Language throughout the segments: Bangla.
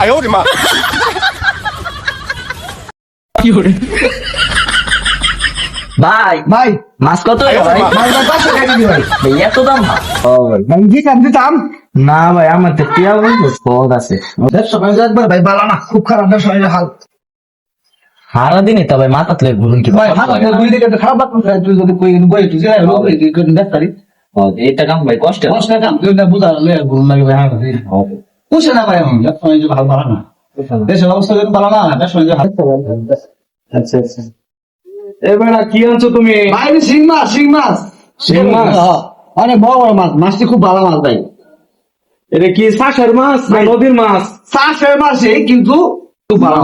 哎呦我的妈！ ভাই ভাই মাছ কত হইলো ভাই ভাই ভাই পাঁচশো টাকা দিবি ভাই ভাই এত দাম ভাই ও ভাই ভাই দিতাম দিতাম না ভাই আমার তো টিয়া বলবো সহজ আছে ব্যবসা বাণিজ্য একবার ভাই বালা না খুব খারাপ ব্যবসা বাণিজ্য হাল সারা দিনই তো ভাই মাথা তুলে ঘুরুন কি ভাই মাথা দিয়ে দুই দিকে একটা খারাপ বাদ তুই যদি কই বই তুই যাই হলো এই তুই ডাক্তারি এইটা কাম ভাই কষ্ট দশ টাকা তুই না বুঝা লে গুণ লাগে ভাই হ্যাঁ পুষে না ভাই এখন ব্যবসা বাণিজ্য ভালো না। দেশের অবস্থা যদি না বাণিজ্য হাল আচ্ছা আচ্ছা এবার কি আনছো তুমি? ভাই আমি শিং মাছ শিং মাছ। শিং মাছ? হ্যাঁ, অনেক বড় বড় মাছ। মাছটি খুব ভালো মাছ ভাই। এটা কি শাসের মাছ না নদীর মাছ? চাষের মাছই কিন্তু হ্যাঁ,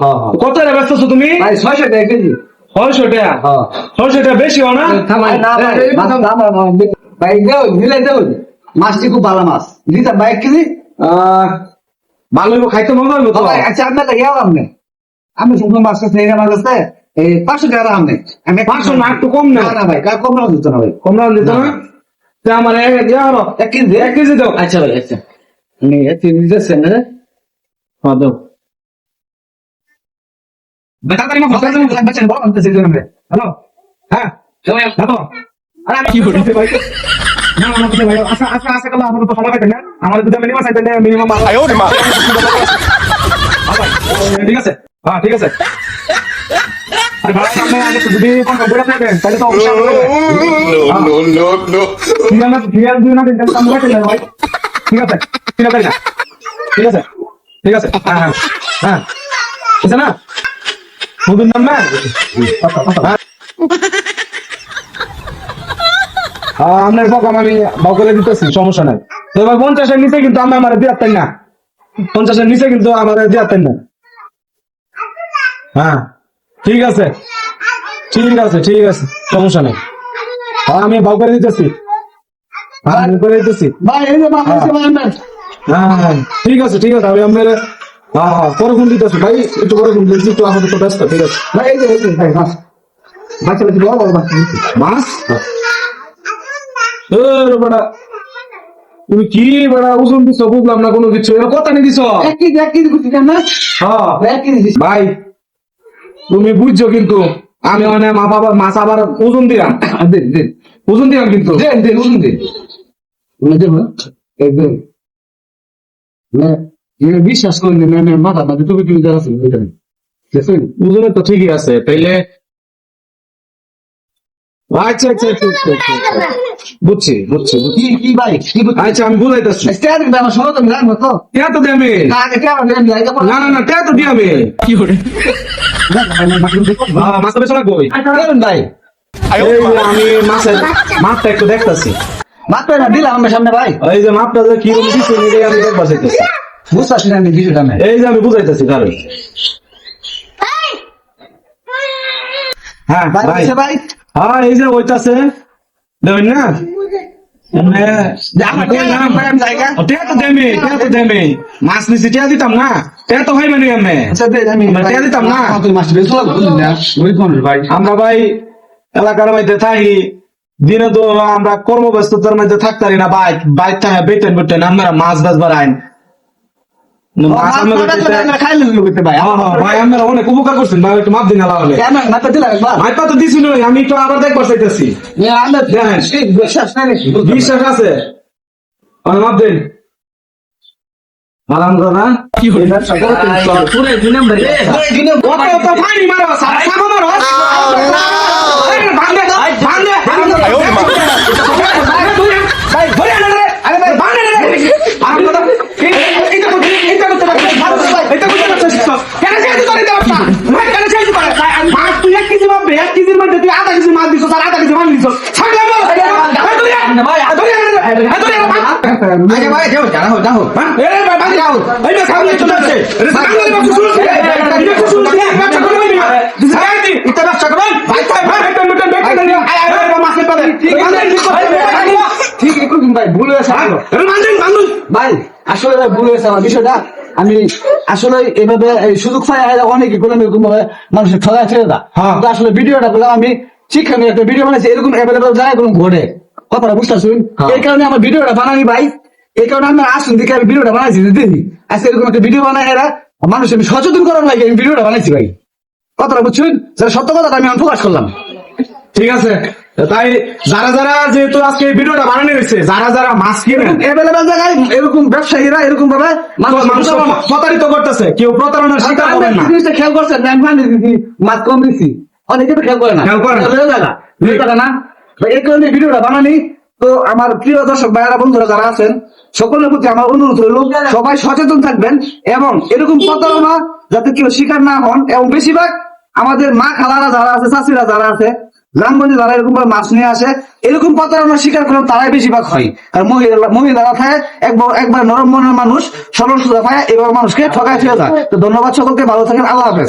হ্যাঁ। কত রে ব্যস্ত তুমি? ছয়শো টাকা কেজি। ছয়শো টাকা? হ্যাঁ। ছয়শো টাকা বেশি হয় না? ভাই, না, ভাই, মাথা দাম আর আমার বে- ভাই দেও মিলে দেও। মাছটি খুব ভালো মাছ। দিতাম ভাই এক কেজি? ভালো খাইতে মজা হইবো তো। ভাই আচ্ছা আপনার লাগে আপনি। আমি শুধু মাছ কাছে মাছ আছে এই পাঁচশো টাকা আপনি আমি পাঁচশো না একটু কম না না ভাই কম না দিত না ভাই। কম দাম দিত না? তা আমার এক কেজি। এক কেজি দাও। আচ্ছা ভাই আচ্ছা। নিয়ে তিন দিতেছেন না হ্যাঁ? দাও। ভাই তাড়াতাড়ি মাছ কাছে বাচ্চা বড় আনতেছে জন্য হ্যালো? হ্যাঁ? চলে আসো আরে আমি কি করি ঠিক আছে। হ্যাঁ ঠিক আছে। ঠিক আছে ঠিক ঠিক আছে না? নতুন নাম না আপনার বকাম আমি বকলে দিতেছি সমস্যা নাই। তো এবার পঞ্চাশের নিচে কিন্তু আমি আমার দিয়ে আসতেন না? পঞ্চাশের নিচে কিন্তু আমার দিয়ে না? হ্যাঁ ঠিক আছে। ঠিক আছে ঠিক আছে সমস্যা নেই। আমি বাউ করে দিতেছি। হ্যাঁ আমি করে দিতেছি। হ্যাঁ হ্যাঁ ঠিক আছে ঠিক আছে আমি আপনার হ্যাঁ হ্যাঁ পরে ফোন দিতেছি। ভাই একটু পরে ফোন দিতেছি একটু আমাদের তো ব্যস্ত ঠিক আছে। ভাই এই যে এই যে ভাই মাছ বাচ্চা বাচ্চা বড় মাছ মাছ এ রে বেটা তুমি কি বেটা ওজন দিছো বুঝলাম না কোনো কিছু? এর কথা নিয়ে দিছো? হ্যাঁ। ভাই তুমি বুঝছ কিন্তু আমি মানে মা বাবা মাছ আবার ওজন দিলাম। ওজন দিলাম কিন্তু। বিশ্বাস না, মাথা মাথা তুমি তুমি যারা ছিল ওজনে তো ঠিকই আছে। তাইলে আচ্ছা, আচ্ছা, আচ্ছা, আচ্ছা বুঝছি বুঝছি কি কি বাইক আচ্ছা আমি বুঝাইতেছি স্টার মাছটা একটু দেখতাছি। মাপটা না দিলাম আমার সামনে ভাই। এই যে মাপটা কি রকম আমি দেখবা চাইতেছি। না আমি এই যে আমি বুঝাইতেছি কারণ হ্যাঁ ভাই ভাই? হ্যাঁ এই যে ওইটাছে। না? মাছ নিচে টেয়া দিতাম না। টেয়া তো হইবে আচ্ছা আমি দিতাম না। ভাই? আমরা ভাই এলাকার মধ্যে থাকি। দিনে তো আমরা কর্মব্যস্ততার মধ্যে থাকতারি না বাইক বাইক থাকে বেতেন বেতেন আপনারা মাছ বেচবার আইন হ্যাঁ, হ্যাঁ, তো আমি একটু আবার দেখবার চাইতেছি। বিশ্বাস আছে? মাপ দিন। আরাম দাদা পুরো দুই নম্বর কত কত ফাইনি মারো সারা মারো। বান্দে ঠিক একটু ভাই ভুল হয়েছে আমার। আরে বান্দুন বান্দুন ভাই আসলে ভাই ভুল হয়েছে আমার বিষয়টা আমি আসলে এভাবে সুযোগ পাই অনেকে করলাম এরকম ভাবে মানুষের ঠগা ছেড়ে দা হ্যাঁ। আসলে ভিডিওটা করলাম আমি শিক্ষণীয় একটা ভিডিও বানাইছি এরকম অ্যাভেলেবল জায়গায় কোনো ঘটে কথাটা বুঝতে শুন হ্যাঁ। এই কারণে আমার ভিডিওটা বানানি ভাই। এই কারণে আমি আসুন দিকে আমি ভিডিওটা বানাইছি দেখি। আজকে এরকম একটা ভিডিও বানাই এরা। মানুষ আমি সচেতন করার লাগে আমি ভিডিওটা বানাইছি ভাই। কথাটা বুঝছেন? সেটা সত্য কথাটা আমি প্রকাশ করলাম। ঠিক আছে? তাই যারা যারা যেহেতু আজকে ভিডিওটা বানানো হয়েছে যারা যারা মাছ কিনেন এভেলেবেল জায়গায় এরকম ব্যবসায়ীরা এরকম ভাবে প্রতারিত করতেছে। কেউ প্রতারণার শিকার হবেন না। খেয়াল করছেন? মাছ কম দিচ্ছি অনেকে তো খেয়াল করে না। খেয়াল করে না। বুঝা যায় না। বুঝা যায় না? তো এই কারণে ভিডিওটা বানানি। তো আমার প্রিয় দর্শক ভাইয়ারা বন্ধুরা যারা আছেন সকলের প্রতি আমার অনুরোধ রইল সবাই সচেতন থাকবেন এবং এরকম প্রতারণা যাতে কেউ শিকার না হন এবং বেশিরভাগ আমাদের মা খালারা যারা আছে চাষিরা যারা আছে গ্রামগঞ্জে যারা এরকম ভাবে মাছ নিয়ে আসে এরকম প্রতারণার শিকার করেন তারাই বেশিরভাগ হয়। আর মহিলা মহিলারা থাকে একবার একবার নরম মনের মানুষ সরল সুদা পায় এবার মানুষকে ঠকায় ফেলে যায়। তো ধন্যবাদ সকলকে ভালো থাকেন আল্লাহ হাফেজ।